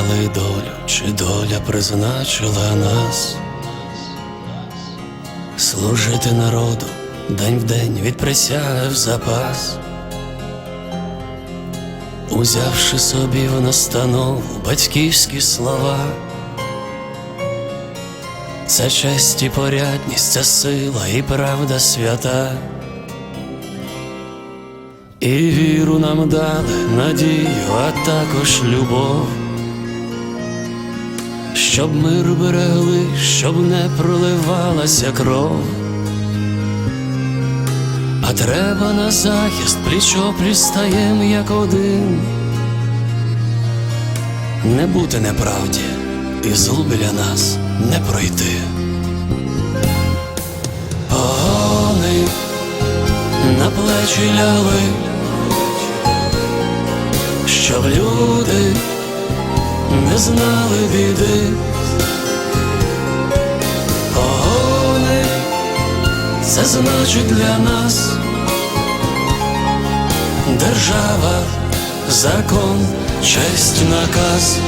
вибрали долю, чи доля призначила нас служити народу день в день від присяги в запас, узявши собі в настанову батьківські слова. Це честь і порядність, це сила і правда свята. І віру нам дали, надію, а також любов, щоб мир берегли, щоб не проливалася кров. А треба на захист, пліч-о стаєм, як один. Не бути неправді, і злу біля нас не пройти. Погони на плечі лягли, щоб люди знали біди. Погони це значить для нас держава, закон, честь, наказ.